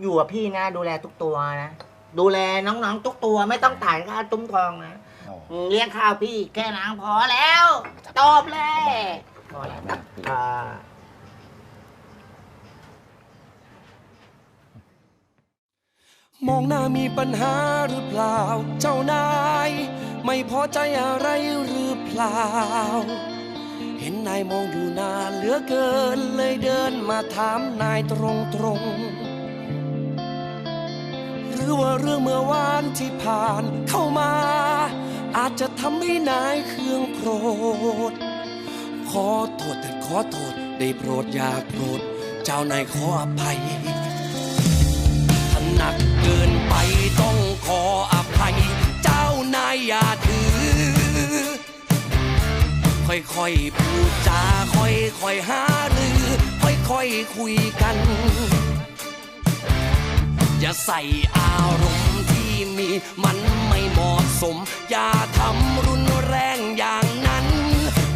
อยู่กับพี่นะ ดูแลทุกตัวนะดูแลน้องๆทุกตัวไม่ต้องจ่ายค่าตุ้มทองนะอ๋ออืมเลี้ยงข้าวพี่แค่นั้งพอแล้วตอบเลยพอแล้วอ่า มองหน้ามีปัญหาหรือเปล่า เจ้านาย ไม่พอใจอะไรหรือเปล่า เห็นนายมองอยู่นานเหลือเกินเลยเดินมาถามนายตรงตรงๆหรือว่า เรื่องเมื่อวานที่ผ่านเข้ามา อาจจะทำให้นายเครื่องโกรธ ขอโทษแต่ขอโทษได้โปรดอย่าโกรธ เจ้านายขออภัยถ้าหนักเกินไปต้องขออภัย เจ้านายอย่าถือ ค่อยๆพูดจาค่อยๆหารือ ค่อยๆคุยกัน อย่าใส่อารมณ์ที่มีมันไม่เหมาะสม อย่าทำรุนแรงอย่างนั้น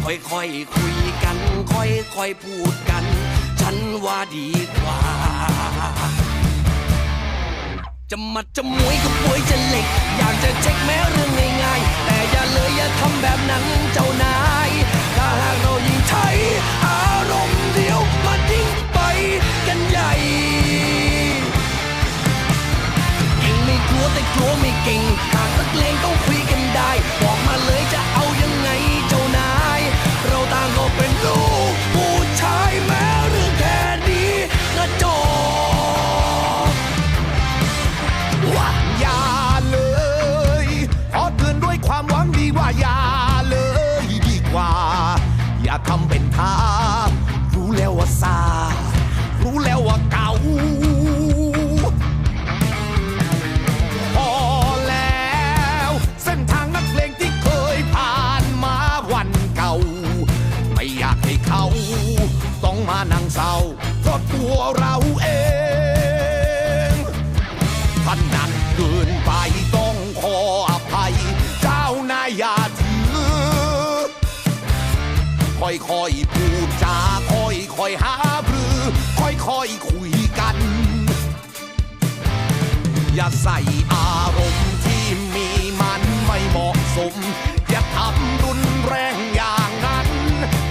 ค่อยๆคุยกัน ค่อยๆพูดกัน ฉันว่าดีกว่า จะมัดจะมวยกับป่วยจะเหล็ก อยากจะเช็คแม้เรื่องง่ายๆ แต่อย่าเลยอย่าทำแบบนั้นเจ้านาย ถ้าหากเรายิ่งใช้ กลัวไม่ นั่งเศร้าเพราะตัวเราเองถ้าหนักเกินไปต้องขออภัย เจ้านายอย่าถือ ค่อยๆพูดจาค่อยๆหาบรือค่อยๆคุยกัน อย่าใส่อารมณ์ที่มีมันไม่เหมาะสม อย่าทำรุนแรงอย่างนั้น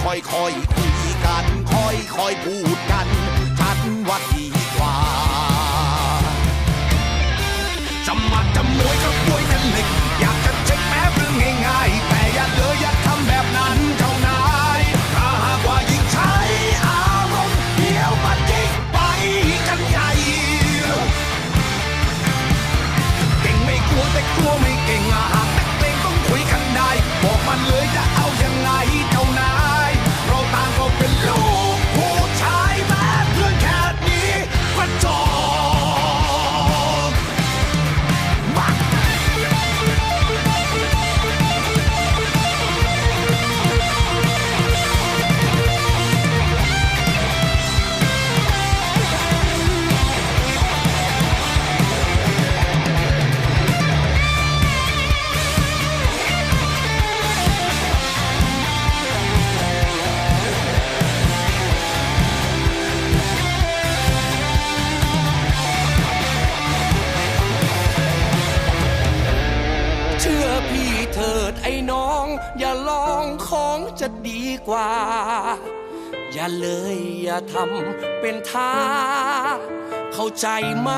ค่อยๆคุยกัน ค่อยพูดกันฉันว่าดีกว่าจะมัดจะมวยก็มวยกันเหล็กอยากจะเช็คแม้เรื่องง่ายๆแต่อย่าเลยอย่าทำแบบนั้นเจ้านายถ้าหากว่ายิ่งใช้อารมณ์เดี๋ยวมันยิ่งไปกันใหญ่เก่งไม่กลัวแต่กลัวไม่เก่งอะหาก จะดีกว่า อย่าเลยอย่าทำเป็นท่า เข้าใจไหม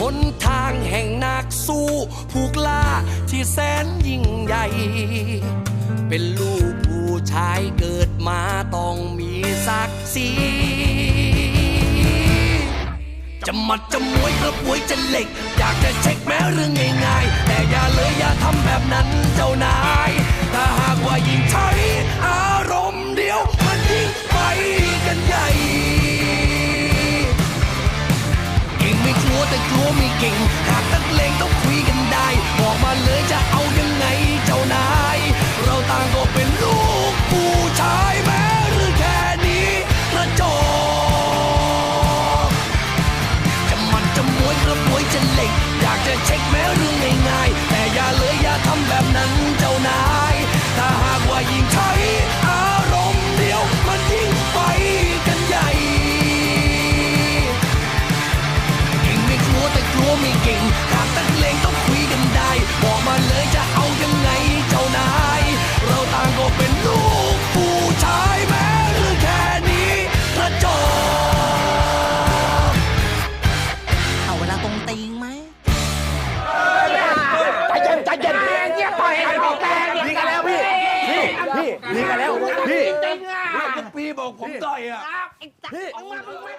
หนทางแห่งนักสู้ผูกล่าที่แสนยิ่งใหญ่ เป็นลูกผู้ชายเกิดมาต้องมีศักดิ์ศรี จะมัดจะมวยกระปวยจะเหล็ก อยากจะเช็คแม้เรื่องง่ายๆ แต่อย่าเลยอย่าทำแบบนั้นเจ้านาย ถ้าหากว่ายิ่งใช้อารมณ์เดียวมันยิ่งไปกันใหญ่เก่งไม่กลัวแต่กลัวไม่เก่งหากนักเลง ล็ก ผมต่อยอะอ้าวไอ้จักรพี่มึงมามึงมา